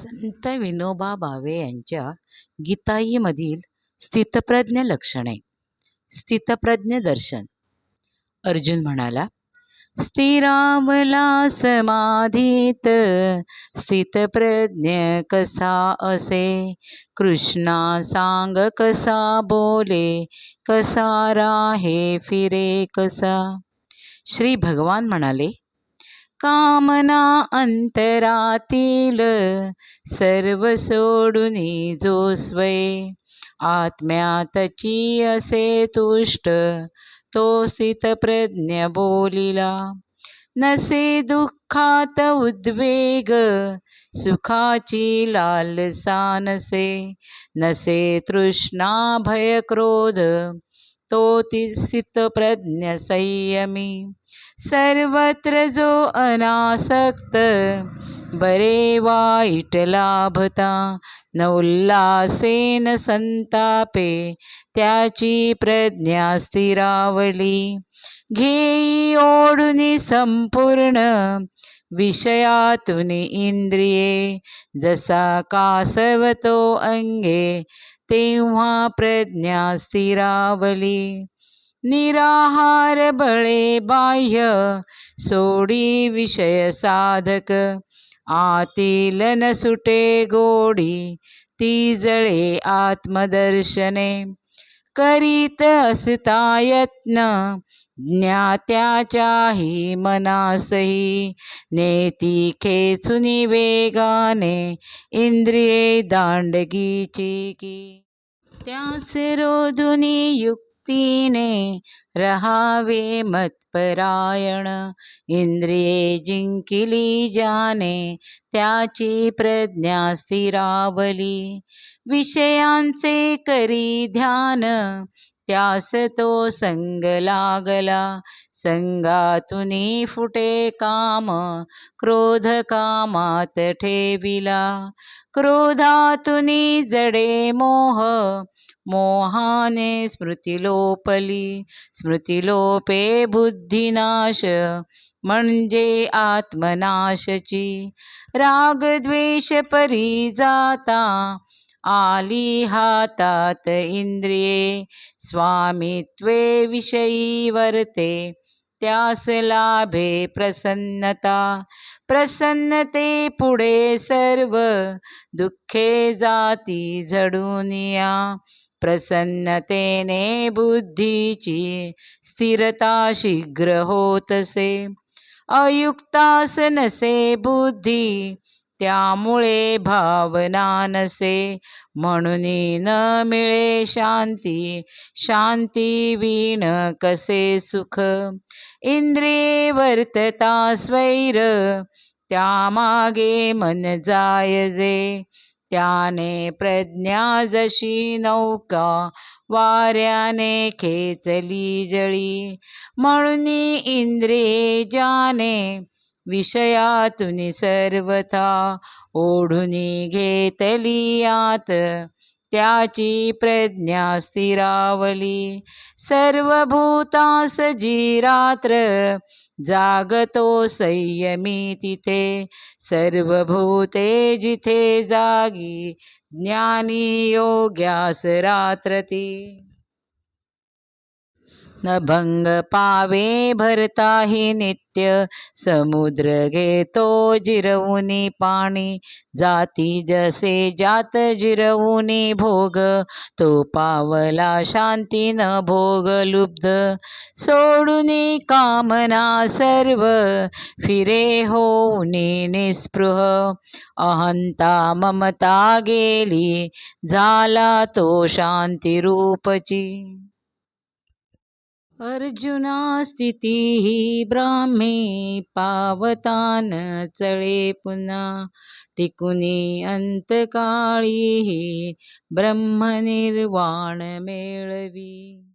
संत विनोबा भावे यांच्या गीताईमधील स्थितप्रज्ञ लक्षणे स्थितप्रज्ञ दर्शन. अर्जुन म्हणाला स्थिरावला समाधीत स्थितप्रज्ञ कसा असे? कृष्णा सांग कसा बोले? कसा राहे फिरे कसा? श्री भगवान म्हणाले कामना अंतरातील सर्व सोडून जो स्वय. आत्म्यातची असे तुष्ट तो स्थितप्रज्ञ बोलिला. नसे दुःखात उद्वेग सुखाची लालसा नसे. नसे तृष्णा भय क्रोध तो ती स्थितप्रज्ञ संयमी। सर्वत्र जो अनासक्त बरे वाईट लाभता। न उल्लासेन संतापे त्याची प्रज्ञा स्थिरावली। घेई ओढुनी संपूर्ण विषयातून इंद्रिये। जसा कासवतो अंगे तेव्हा प्रज्ञा स्थिरावली. निराहार बळे बाह्य सोडी विषय साधक. आतील न सुटे गोडी ती जळे आत्मदर्शने. करीत असता यत्न. ज्ञात्याच्याही मनासही नेती खेचुनी वेगाने इंद्रिये दांडगीची की. त्यास रोधुनी युक्तीने रहावे मतपरायण. इंद्रिये जिंकिली जाने त्याची प्रज्ञा स्थिरावली. विषयांचे करी ध्यान. त्यास तो संग लागला. संगातून फुटे काम. क्रोध कामात ठेविला. क्रोधातुनी जडे मोह. मोहाने स्मृतिलोपली स्मृतिलोपे बुद्धिनाश. म्हणजे आत्मनाशची. रागद्वेष परी जाता. आली हातात इंद्रिये स्वामित्वे विषयी वर्ते. त्यास लाभे प्रसन्नता. प्रसन्नते पुढे सर्व दुःखे जाती झडूनिया प्रसन्नतेने बुद्धीची स्थिरता शीघ्र होतसे अयुक्तास नसे बुद्धी त्यामुळे भावना नसे. म्हणून न मिळे शांती. शांती वीण कसे सुख? इंद्रिये वर्तता स्वैर. त्यामागे मन जायजे त्याने प्रज्ञा जशी नौका. वाऱ्याने खेचली जळी. म्हणून इंद्रिये ज्याने विषयातून सर्वथा ओढुनी घेतली आत. त्याची प्रज्ञा स्थिरावली. सर्वभूतास जी रात्र जागतो संयमी तिथे. सर्वभूते जिथे जागी ज्ञानी योग्यास रात्र ती न भंग पावे भरताही नित्य समुद्र घेतो जिरवुनी पाणी. जाती जसे जात जिरवुनी भोग तो पावला शांती न भोग लुब्ध. सोडुनी कामना सर्व फिरे होऊनी निस्पृह. अहंता ममता गेली झाला तो शांती रूपची अर्जुना स्थिती ही ब्राह्मी पावतान चळे पुन्हा टिकुनी अंतकाळी ही ब्रह्मनिर्वाण मेळवी।